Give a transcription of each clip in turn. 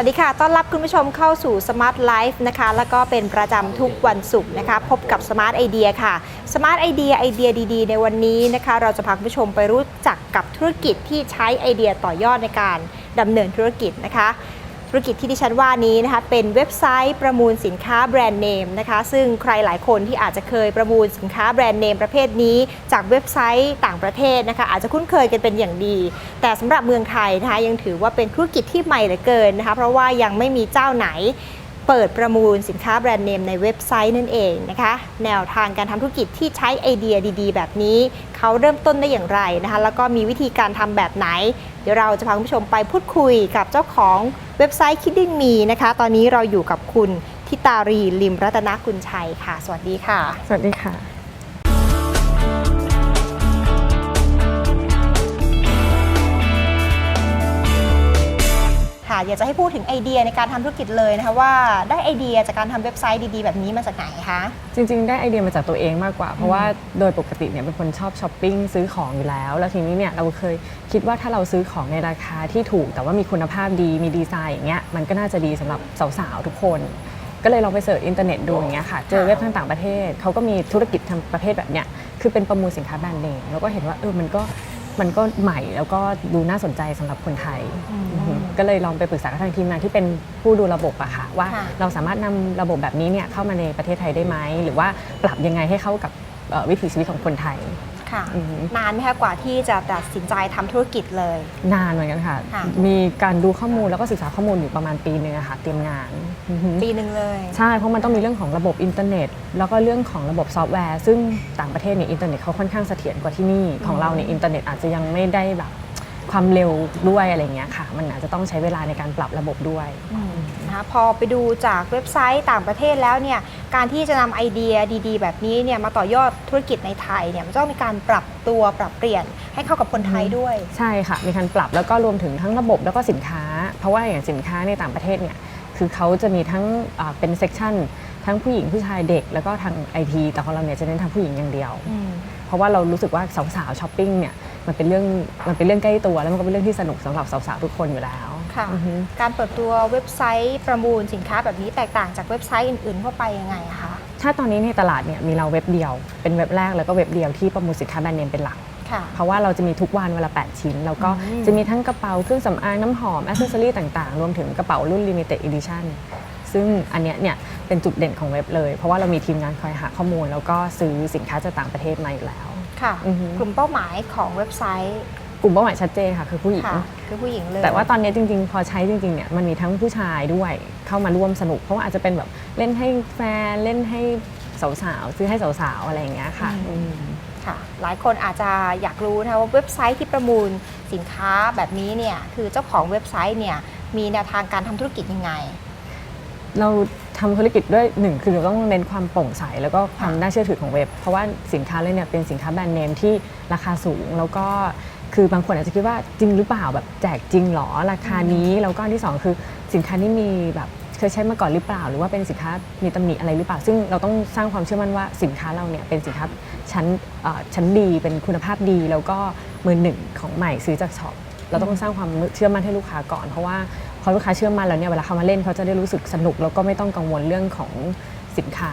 วัสดีค่ะ ต้อนรับคุณผู้ชมเข้าสู่ Smart Life นะคะ แล้วก็เป็นประจำทุกวันศุกร์นะคะ พบกับ Smart Idea ค่ะ Smart Idea ไอเดียดีๆ ในวันนี้นะคะ เราจะพาคุณผู้ชมไปรู้จักกับธุรกิจที่ใช้ไอเดียต่อยอดในการดำเนินธุรกิจนะคะ ธุรกิจที่ดิฉันว่านี้นะคะเป็นเว็บไซต์ประมูลสินค้าแบรนด์เนมนะคะซึ่งใครหลายคนที่อาจจะเคยประมูลสินค้าแบรนด์เนมประเภทนี้ จากเว็บไซต์ต่างประเทศนะคะอาจจะคุ้นเคยกันเป็นอย่างดี แต่สำหรับเมืองไทยนะคะยังถือว่าเป็นธุรกิจที่ใหม่เหลือเกินนะคะเพราะว่ายังไม่มีเจ้าไหน เปิดประมูลสินค้าแบรนด์เนมในเว็บไซต์นั่นเองนะคะ แนวทางการทำธุรกิจที่ใช้ไอเดียดี ๆ แบบนี้ เขาเริ่มต้นได้อย่างไรนะคะ แล้วก็มีวิธีการทำแบบไหน เดี๋ยวเราจะพาคุณผู้ชมไปพูดคุยกับเจ้าของเว็บไซต์ Kidding Me นะคะ ตอนนี้เราอยู่กับคุณทิตารีลิมรัตนกุลชัยค่ะ สวัสดีค่ะ สวัสดีค่ะ ค่ะ อยากจะให้พูดถึงไอเดียในการทำธุรกิจเลยนะคะว่าได้ไอเดียจากการทำเว็บไซต์ดีๆ แบบนี้มาจากไหนคะจริง ๆ ได้ไอเดียมาจากตัวเองมากกว่า เพราะว่าโดยปกติเนี่ยเป็นคนชอบช้อปปิ้งซื้อของอยู่แล้ว แล้วทีนี้เนี่ยเราเคยคิดว่าถ้าเราซื้อของในราคาที่ถูก แต่ว่ามีคุณภาพดีมีดีไซน์อย่างเงี้ยมันก็น่าจะดีสำหรับสาวๆทุกคนก็เลยลองไปเสิร์ชอินเทอร์เน็ตดูอย่างเงี้ยค่ะ เจอเว็บทางต่างประเทศ เขาก็มีธุรกิจทำประเภทแบบเนี้ย คือเป็นประมูลสินค้าแบรนด์เนม แล้วก็เห็นว่าเออ มันก็ มันก็ใหม่แล้วก็ดูน่าสนใจสำหรับคนไทยอืมอือฮึก็เลยลองไปปรึกษากับทางทีมงานที่เป็นผู้ดูระบบอะค่ะว่าค่ะ เราสามารถนำระบบแบบนี้เนี่ยเข้ามาในประเทศไทยได้ไหมหรือว่าปรับยังไงให้เข้ากับเอ่อวิถีชีวิตของคนไทย ค่ะ อือฮึนานไหมคะกว่าที่จะตัดสินใจทำธุรกิจเลย นานเหมือนกันค่ะ ค่ะ มีการดูข้อมูลแล้วก็ศึกษาข้อมูลอยู่ประมาณปีหนึงอะค่ะเตรียมงานอือฮึปีหนึ่งเลย ใช่ เพราะมันต้องมีเรื่องของระบบอินเทอร์เน็ต แล้วก็เรื่องของระบบซอฟต์แวร์ ซึ่งต่างประเทศเนี่ยอินเทอร์เน็ตเขาค่อนข้างเสถียรกว่าที่นี่ ของเราเนี่ยอินเทอร์เน็ตอาจจะยังไม่ได้แบบ ความเร็วด้วยอะไรเงี้ยค่ะ มันอาจจะต้องใช้เวลาในการปรับระบบด้วย นะคะพอไปดูจากเว็บไซต์ต่างประเทศแล้วเนี่ยการที่จะนำไอเดียดี ๆ แบบนี้เนี่ยมาต่อยอดธุรกิจในไทยเนี่ยมันต้องมีการปรับตัวปรับเปลี่ยนให้เข้ากับคนไทยด้วย ใช่ค่ะ มีการปรับแล้วก็รวมถึงทั้งระบบแล้วก็สินค้า เพราะว่าอย่างสินค้าในต่างประเทศเนี่ยคือเขาจะมีทั้งอ่าเป็นเซกชันทั้งผู้หญิงผู้ชายเด็กแล้วก็ทางไอทีแต่ของเราเนี่ยจะเน้นทางผู้หญิงอย่างเดียว เพราะว่าเรารู้สึกว่าสาวๆช้อปปิ้งเนี่ย มันเป็นเรื่องมันเป็นเรื่องใกล้ตัวแล้วมันก็เป็นเรื่องที่สนุกสำหรับสาวๆทุกคนอยู่แล้วค่ะอือฮึการเปิดตัวเว็บไซต์ประมูลสินค้าแบบนี้แตกต่างจากเว็บไซต์อื่นๆทั่วไปยังไงอะคะถ้าตอนนี้ในตลาดเนี่ยมีเราเว็บเดียว เป็นเว็บแรกแล้วก็เว็บเดียวที่ประมูลสินค้าแบรนด์เนมเป็นหลักค่ะเพราะว่าเราจะมีทุกวันเวลา 8 ชิ้น แล้วก็อืมจะมีทั้งกระเป๋าเครื่องสำอางน้ำหอมอ c เซสซอรี่ต่างๆ รวมถึงกระเป๋ารุ่น limited edition ซึ่งอันเนี้ยเนี่ยเป็นจุดเด่นของเว็บเลย เพราะว่าเรามีทีมงานคอยหาข้อมูล แล้วก็ซื้อสินค้าจากต่างประเทศมาอยู่แล้ว ค่ะ อือฮึ กลุ่มเป้าหมายของเว็บไซต์กลุ่มเป้าหมายชัดเจนค่ะคือผู้หญิง ค่ะ คือผู้หญิงเลย แต่ว่าตอนนี้จริงๆ พอใช้จริงๆเนี่ยมันมีทั้งผู้ชายด้วยเข้ามาร่วมสนุก เพราะว่าอาจจะเป็นแบบเล่นให้แฟนเล่นให้สาวๆซื้อให้สาวๆอะไรอย่างเงี้ยค่ะอืมอืมค่ะ หลายคนอาจจะอยากรู้นะคะว่าเว็บไซต์ที่ประมูลสินค้าแบบนี้เนี่ยคือเจ้าของเว็บไซต์เนี่ยมีแนวทางการทำธุรกิจยังไง เราทำธุรกิจด้วยหนึ่งคือเราต้องเน้นความโปร่งใส แล้วก็ความค่ะน่าเชื่อถือของเว็บ เพราะว่าสินค้าเลยเนี่ยเป็นสินค้าแบรนด์เนมที่ราคาสูง แล้วก็คือบางคนอาจจะคิดว่าจริงหรือเปล่าแบบแจกจริงหรอราคานี้แล้วก็อันที่สองคือสินค้านี้มีแบบเคยใช้มาก่อนหรือเปล่า หรือว่าเป็นสินค้ามีตำหนิอะไรหรือเปล่า ซึ่งเราต้องสร้างความเชื่อมั่นว่าสินค้าเราเนี่ยเป็นสินค้าชั้นเอ่อชั้นดีเป็นคุณภาพดี แล้วก็มือหนึ่งของใหม่ซื้อจากช็อปเราต้องสร้างความเชื่อมั่นให้ลูกค้าก่อน เพราะว่าพ อลูกค้าเชื่อมั่นแล้วเนี่ยเวลาเขามาเล่นเขาจะได้รู้สึกสนุกแล้วก็ไม่ต้องกังวลเรื่องของสินค้า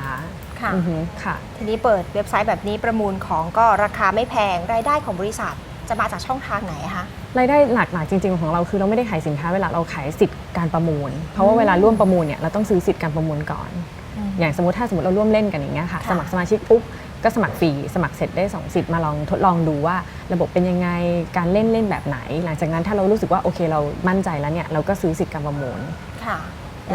ค่ะ อือฮึค่ะ ทีนี้เปิดเว็บไซต์แบบนี้ประมูลของก็ราคาไม่แพงรายได้ของบริษัทจะมาจากช่องทางไหนอะคะ รายได้หลักๆจริง ๆ ของเราคือเราไม่ได้ขายสินค้าเวลาเราขายสิทธิ์การประมูล เพราะว่าเวลาร่วมประมูลเนี่ยเราต้องซื้อสิทธิ์การประมูลก่อน อย่างสมมติถ้าสมมติเราร่วมเล่นกันอย่างเงี้ยค่ะค่ะ สมัครสมาชิกปุ๊บ ก็สมัครฟรีสมัครเสร็จได้สองสิทธิ์มาลองทดลองดูว่าระบบเป็นยังไงการเล่นเล่นแบบไหน หลังจากนั้นถ้าเรารู้สึกว่าโอเคเรามั่นใจแล้วเนี่ยเราก็ซื้อสิทธิ์การประมูลค่ะ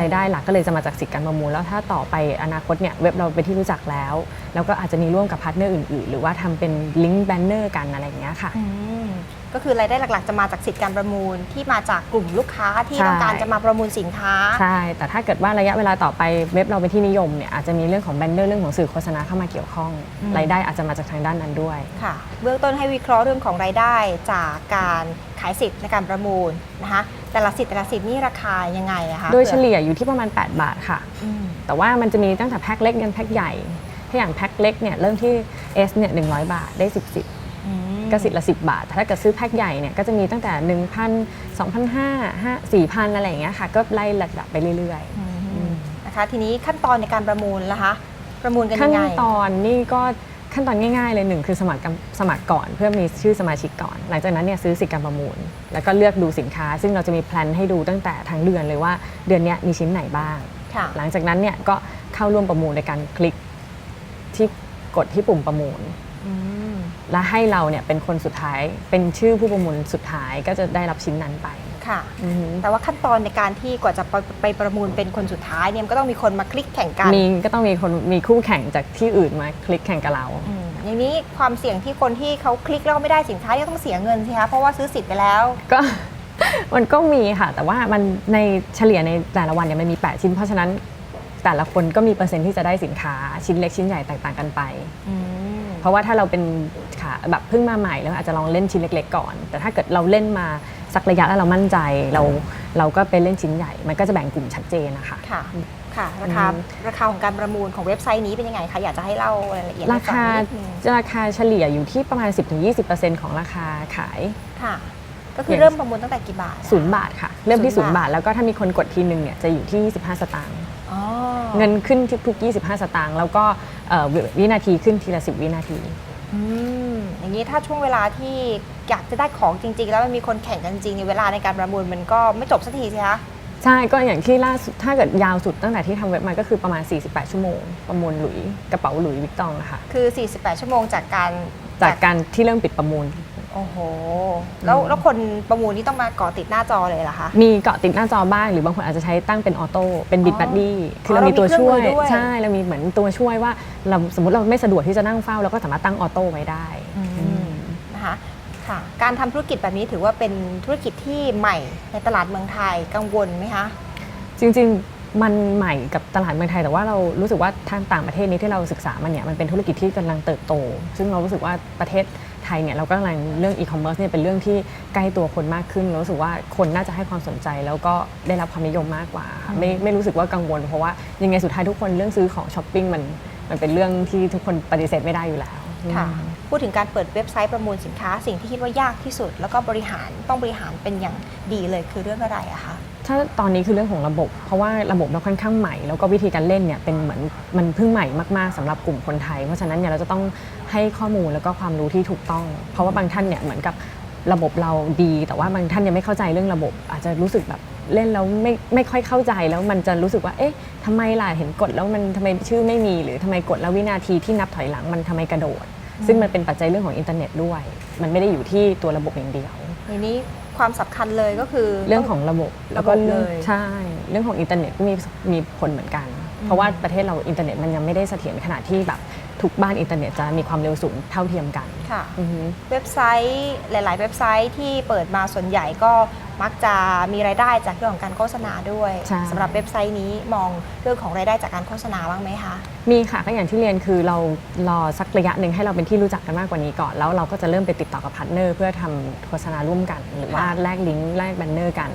รายได้หลักก็เลยจะมาจากสิทธิ์การประมูลแล้วถ้าต่อไปอนาคตเนี่ยเว็บเราเป็นที่รู้จักแล้ว แล้วก็อาจจะมีร่วมกับพาร์ทเนอร์อื่นๆ หรือว่าทำเป็นลิงก์แบนเนอร์กันอะไรอย่างเงี้ยค่ะอืม ก็คือรายได้หลักๆ จะมาจากสิทธิการประมูลที่มาจากกลุ่มลูกค้าที่ใช่ ต้องการจะมาประมูลสินค้า ใช่ แต่ถ้าเกิดว่าระยะเวลาต่อไปเว็บเราเป็นที่นิยมเนี่ยอาจจะมีเรื่องของแบนเนอร์เรื่องของสื่อโฆษณาเข้ามาเกี่ยวข้องอืม รายได้อาจจะมาจากทางด้านนั้นด้วย ค่ะเบื้องต้นให้วิเคราะห์เรื่องของรายได้จากการขายสิทธิ์ในการประมูลนะคะแต่ละสิทธิ์แต่ละสิทธิ์นี่ราคายังไงอะคะโดยเฉลี่ยอยู่ที่ประมาณ 8 บาทค่ะ อืมแต่ว่ามันจะมีตั้งแต่แพ็คเล็กยันแพ็คใหญ่ ถ้าอย่างแพ็คเล็กเนี่ยเริ่มที่ S เนี่ย100 บาทได้ 10สิทธิ์ ออืมก็สิทธิ์ละ10บาท ถ้าเกิดซื้อแพ็คใหญ่เนี่ยก็จะมีตั้งแต่ 1,000 2,500 5 4,000 อะไรอย่างเงี้ยค่ะ ก็ไล่ระดับไปเรื่อยอืมนะคะ ทีนี้ขั้นตอนในการประมูลล่ะคะ ประมูลกันๆขั้ยันงไงตอนนี่ก็ขั้นตอนง่ายๆเลยหนึ่งคือสมัครกันสมัครก่อนเพื่อมีชื่อสมาชิกก่อน หลังจากนั้นเนี่ยซื้อสิทธิ์การประมูล แล้วก็เลือกดูสินค้า ซึ่งเราจะมีแพลนให้ดูตั้งแต่ทั้งเดือนเลยว่าเดือนเนี้ยมีชิ้นไหนบ้างค่ะหลังจากนั้นเนี่ยก็เข้าร่วมประมูลในการคลิกที่กดที่ปุ่มประมูลอืม และให้เราเนี่ยเป็นคนสุดท้ายเป็นชื่อผู้ประมูลสุดท้ายก็จะได้รับชิ้นนั้นไปค่ะอือหือแต่ว่าขั้นตอนในการที่กว่าจะไปไปประมูลเป็นคนสุดท้ายเนี่ยมันก็ต้องมีคนมาคลิกแข่งกันมีก็ต้องมีคนมีคู่แข่งจากที่อื่นมาคลิกแข่งกับเราอืมอย่างนี้ความเสี่ยงที่คนที่เขาคลิกแล้วก็ไม่ได้สินค้าเนี่ยต้องเสียเงินสิคะเพราะว่าซื้อสิทธิ์ไปแล้วก็มันก็มีค่ะ แต่ว่ามันในเฉลี่ยในแต่ละวันเนี่ยมันมี 8 ชิ้น เพราะฉะนั้นแต่ละคนก็มีเปอร์เซ็นต์ที่จะได้สินค้าชิ้นเล็กชิ้นใหญ่แตกต่างกันไปอืม เพราะว่าถ้าเราเป็นขาแบบเพิ่งมาใหม่แล้วอาจจะลองเล่นชิ้นเล็ก ๆ ก่อน แต่ถ้าเกิดเราเล่นมาสักระยะแล้วเรามั่นใจเราเราก็ไปเล่นชิ้นใหญ่ มันก็จะแบ่งกลุ่มชัดเจนนะคะ ค่ะ ค่ะ ราคาราคาของการประมูลของเว็บไซต์นี้เป็นยังไงคะอยากจะให้เล่ารายละเอียดราคาราคาเฉลี่ยอยู่ที่ประมาณ 10-20%ของราคาขายค่ะก็คือเริ่มประมูลตั้งแต่กี่บาทอะ0บาทค่ะ เริ่มที่ศูนย์บาท แล้วก็ถ้ามีคนกดทีหนึ่งเนี่ยจะอยู่ที่ 25 สตางค์เงินขึ้นทุกๆ25 สตางค์แล้วก็ เอ่อวิวินาทีขึ้นทีละ10วินาที อืมอย่างนี้ถ้าช่วงเวลาที่อยากจะได้ของจริง ๆ แล้วมันมีคนแข่งกันจริงในเวลาในการประมูลมันก็ไม่จบสักทีสิคะใช่ก็อย่างที่ล่าสุดถ้าเกิดยาวสุดตั้งแต่ที่ทำเว็บมาก็คือประมาณ 48 ชั่วโมง ประมูลหลุยกระเป๋าหลุยวิกตองนะคะคือ 48 ชั่วโมงจากการจากการที่เริ่มปิดประมูล โอ้โห แล้วอืมแล้วคนประมูลนี่ต้องมาเกาะติดหน้าจอเลยเหรอคะ มีเกาะติดหน้าจอบ้าง หรือบางคนอาจจะใช้ตั้งเป็นออโต้เป็นบิดอ๋อบัดดี้คืออ๋อเรามีตัวช่วยเรามีเครื่องมือด้วย ใช่เรามีเหมือนตัวช่วยว่าเราสมมติเราไม่สะดวกที่จะนั่งเฝ้าเราก็สามารถตั้งออโต้ไว้ได้นะคะค่ะการทำธุรกิจแบบนี้ถือว่าเป็นธุรกิจที่ใหม่ในตลาดเมืองไทยกังวลไหมคะ จริงๆมันใหม่กับตลาดเมืองไทย แต่ว่าเรารู้สึกว่าทางต่างประเทศนี้ที่เราศึกษามันเนี่ยมันเป็นธุรกิจที่กำลังเติบโต ซึ่งเรารู้สึกว่าประเทศ ไทยเนี่ยเราก็กำลังเรื่องอีคอมเมิร์ซเนี่ยเป็นเรื่องที่ใกล้ตัวคนมากขึ้นเรารู้สึกว่าคนน่าจะให้ความสนใจ แล้วก็ได้รับความนิยมมากกว่าค่ะไม่ไม่รู้สึกว่ากังวล เพราะว่ายังไงสุดท้ายทุกคนเรื่องซื้อของช้อปปิ้งมันมันเป็นเรื่องที่ทุกคนปฏิเสธไม่ได้อยู่แล้ว ค่ะ พูดถึงการเปิดเว็บไซต์ประมูลสินค้าสิ่งที่คิดว่ายากที่สุด แล้วก็บริหารต้องบริหารเป็นอย่างดีเลยคือเรื่องอะไรอะคะ ถ้าตอนนี้คือเรื่องของระบบ เพราะว่าระบบเราค่อนข้างใหม่ แล้วก็วิธีการเล่นเนี่ยเป็นเหมือนมันเพิ่งใหม่มากๆสำหรับกลุ่มคนไทย เพราะฉะนั้นเนี่ยเราจะต้องให้ข้อมูลแล้วก็ความรู้ที่ถูกต้อง เพราะว่าบางท่านเนี่ยเหมือนกับระบบเราดี แต่ว่าบางท่านยังไม่เข้าใจเรื่องระบบ อาจจะรู้สึกแบบเล่นแล้วไม่ไม่ค่อยเข้าใจแล้วมันจะรู้สึกว่า เอ๊ะทำไมล่ะเห็นกดแล้วมันทำไมชื่อไม่มี หรือทำไมกดแล้ววินาทีที่นับถอยหลังมันทำไมกระโดด ซึ่งมันเป็นปัจจัยเรื่องของอินเทอร์เน็ตด้วย มันไม่ได้อยู่ที่ตัวระบบอย่างเดียวทีนี้ ความสำคัญเลยก็คือ เรื่องของระบบแล้วก็ระบบเรื่องเลยใช่ เรื่องของอินเทอร์เน็ตก็มีมีผลเหมือนกัน เพราะว่าประเทศเราอินเทอร์เน็ตมันยังไม่ได้เสถียรขนาดที่แบบ ทุกบ้านอินเทอร์เน็ตจะมีความเร็วสูงเท่าเทียมกันค่ะอือฮึ เว็บไซต์หลาย ๆ เว็บไซต์ที่เปิดมาส่วนใหญ่ก็มักจะมีรายได้จากเรื่องของการโฆษณาด้วยใช่ สำหรับเว็บไซต์นี้มองเรื่องของรายได้จากการโฆษณาบ้างไหมคะ มีค่ะก็อย่างที่เรียนคือเรารอสักระยะหนึ่งให้เราเป็นที่รู้จักกันมากกว่านี้ก่อน แล้วเราก็จะเริ่มไปติดต่อกับพาร์ทเนอร์เพื่อทำโฆษณาร่วมกัน หรือว่าค่ะ แลกลิงก์แลกแบนเนอร์กัน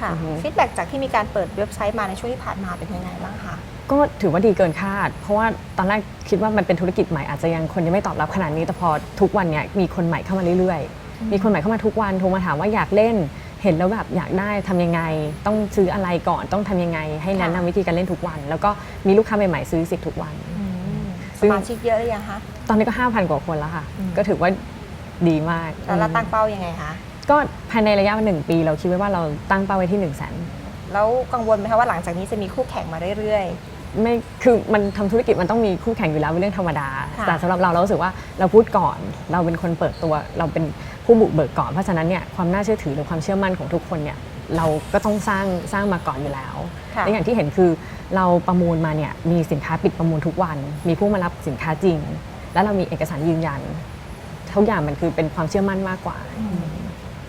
ค่ะอือฮึ ฟีดแบ็จากที่มีการเปิดเว็บไซต์มาในช่วงที่ผ่านมาเป็นยังไงบ้างคะ ก็ถือว่าดีเกินคาด เพราะว่าตอนแรกคิดว่ามันเป็นธุรกิจใหม่อาจจะยังคนยังไม่ตอบรับขนาดนี้แต่พอทุกวันเนี้ยมีคนใหม่เข้ามาเรื่อยๆ มีคนใหม่เข้ามาทุกวันโทรมาถามว่าอยากเล่น เห็นแล้วแบบอยากได้ทำยังไง ต้องซื้ออะไรก่อนต้องทำยังไง ให้แนะนำวิธีการเล่นทุกวัน แล้วก็มีลูกค้าใหม่ๆซื้อสิทธิ์ทุกวันสซึ่งมาชิกเยอะหรือยังคะตอนนี้ก็5,000กว่าคนแล้วค่ะอืมก็ถือว่าดีมากแล้วเราตั้งเป้ายังไงคะก็ภายในระยะหนึ่งปี เราคิดไว้ว่าเราตั้งเป้าไว้ที่1 0 0 0 0แสนแล้วกังวลไหมคะว่าหลังจากนี้จะมีคู่แข่งมาเรื่อย ไม่คือมันทำธุรกิจมันต้องมีคู่แข่งอยู่แล้วเป็นเรื่องธรรมดา ค่ะ แต่สำหรับเราเรารู้สึกว่าเราพูดก่อน เราเป็นคนเปิดตัว เราเป็นผู้บุกเบิกก่อนเพราะฉะนั้นเนี่ยความน่าเชื่อถือหรือความเชื่อมั่นของทุกคนเนี่ยเราก็ต้องสร้างสร้างมาก่อนอยู่แล้วๆค่ะและอย่างที่เห็นคือเราประมูลมาเนี่ยมีสินค้าปิดประมูลทุกวัน มีผู้มารับสินค้าจริง แล้วเรามีเอกสารยืนยันทุกอย่างมันคือเป็นความเชื่อมั่นมากกว่า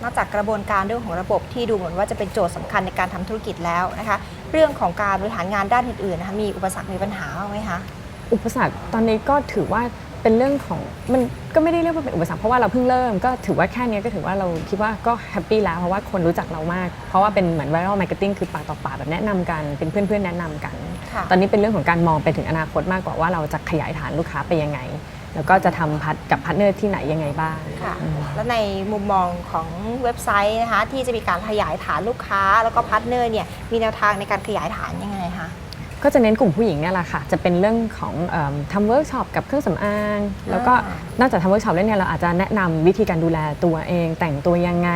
นอกจากกระบวนการเรื่องของระบบที่ดูเหมือนว่าจะเป็นโจทย์สำคัญในการทำธุรกิจแล้วนะคะ เรื่องของการบริหารงานด้านอื่นๆนะคะมีอุปสรรคมีปัญหาบ้างไหมคะอุปสรรคตอนนี้ก็ถือว่าเป็นเรื่องของมันก็ไม่ได้เรียกว่าเป็นอุปสรรคเพราะว่าเราเพิ่งเริ่มก็ถือว่าแค่เนี้ยก็ถือว่าเราคิดว่าก็แฮปปี้แล้วเพราะว่าคนรู้จักเรามาก เพราะว่าเป็นเหมือนไวรัลมาร์เก็ตติ้งคือปากต่อปากแบบแนะนำกันเป็นเพื่อนๆแนะนำกันค่ะตอนนี้เป็นเรื่องของการมองไปถึงอนาคตมากกว่าว่าเราจะขยายฐานลูกค้าไปยังไง แล้วก็จะทำพัดกับพาร์ทเนอร์ที่ไหนยังไงบ้าง ค่ะแล้วในมุมมองของเว็บไซต์นะคะที่จะมีการขยายฐานลูกค้า แล้วก็พาร์ทเนอร์เนี่ยมีแนวทางในการขยายฐานยังไงคะก็จะเน้นกลุ่มผู้หญิงเนี่ยแหละค่ะ จะเป็นเรื่องของเอมทำเวิร์กช็อปกับเครื่องสำอาง แล้วก็อ่านอกจากทำเวิร์กช็อปแล้วเนี่ยเราอาจจะแนะนำวิธีการดูแลตัวเอง แต่งตัวยังไง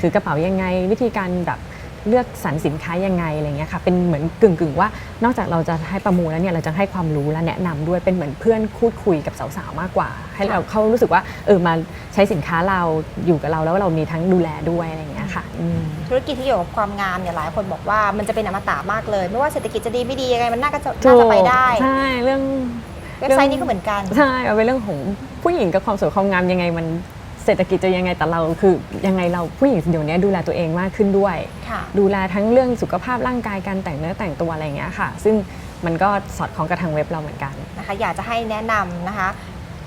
ถือกระเป๋ายังไง วิธีการแบบ เลือกสรรสินค้ายังไงอะไรเงี้ยค่ะเป็นเหมือนกึ่งกึ่งๆว่า นอกจากเราจะให้ประมูลแล้วเนี่ยเราจะให้ความรู้และแนะนำด้วยเป็นเหมือนเพื่อนพูดคุยกับสาวๆมากกว่า ให้เราเขารู้สึกว่าเออมาใช้สินค้าเราอยู่กับเราแล้วเรามีทั้งดูแลด้วยอะไรเงี้ยค่ะอืมธุรกิจที่เกี่ยวกับความงามเนี่ยหลายคนบอกว่ามันจะเป็นอมตะมากเลย ไม่ว่าเศรษฐกิจจะดีไม่ดียังไงมันน่าจะน่าจะไปได้ใช่เรื่องเว็บไซต์นี้ก็เหมือนกันใช่เอาเป็นเรื่องของผู้หญิงกับความสวยความงามยังไงมันเศรษฐกิจจะยังไงแต่เราคือยังไงเราผู้หญิงเดี๋ยวนี้ดูแลตัวเองมากขึ้นด้วย ค่ะดูแลทั้งเรื่องสุขภาพร่างกายการแต่งเนื้อแต่งตัวอะไรอย่างเงี้ยค่ะ ซึ่งมันก็สอดคล้องกับทางเว็บเราเหมือนกัน นะคะอยากจะให้แนะนำนะคะ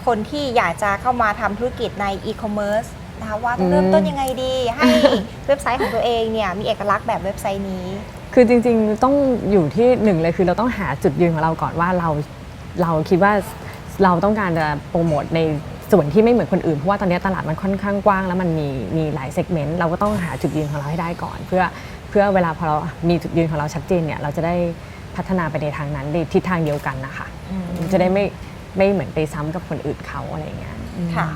คนที่อยากจะเข้ามาทำธุรกิจในอีคอมเมิร์ซนะคะว่าต้องเริ่มต้นยังไงดี ให้เว็บไซต์ของตัวเองเนี่ยมีเอกลักษณ์แบบเว็บไซต์นี้ คือจริงๆต้องอยู่ที่หนึ่งเลยคือเราต้องหาจุดยืนของเราก่อนว่าเราเราคิดว่าเราต้องการจะโปรโมทใน ส่วนที่ไม่เหมือนคนอื่น เพราะว่าตอนนี้ตลาดมันค่อนข้างกว้าง แล้วมันมีมีหลายเซกเมนต์เราก็ต้องหาจุดยืนของเราให้ได้ก่อน เพื่อเพื่อเวลาพอเรามีจุดยืนของเราชัดเจนเนี่ยเราจะได้พัฒนาไปในทางนั้นในทิศทางเดียวกันนะคะจะได้ไม่ไม่เหมือนไปซ้ำกับคนอื่นเขาอะไรอย่างเงี้ยค่ะ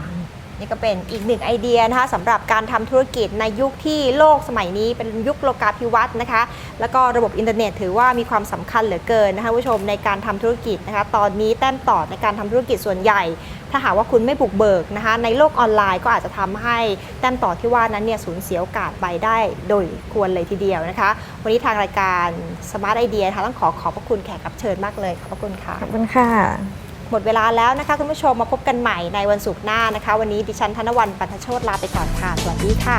นี่ก็เป็นอีกหนึ่งไอเดียนะคะสำหรับการทำธุรกิจในยุคที่โลกสมัยนี้เป็นยุคโลกาภิวัตน์นะคะ แล้วก็ระบบอินเทอร์เน็ตถือว่ามีความสำคัญเหลือเกินนะคะผู้ชมในการทำธุรกิจนะคะ ตอนนี้แต้มต่อในการทำธุรกิจส่วนใหญ่ ถ้าหากว่าคุณไม่บุกเบิกนะคะ ในโลกออนไลน์ก็อาจจะทำให้แต้มต่อที่ว่านั้นเนี่ยสูญเสียโอกาสไปได้โดยควรเลยทีเดียวนะคะ วันนี้ทางรายการ Smart Idea นะคะต้องขอขอบพระคุณแขกรับเชิญมากเลยขอบพระคุณค่ะขอบคุณค่ะ หมดเวลาแล้วนะคะคุณผู้ชมมาพบกันใหม่ในวันศุกร์หน้านะคะ วันนี้ดิฉันธนวันปันทโชตลาไปก่อนค่ะ สวัสดีค่ะ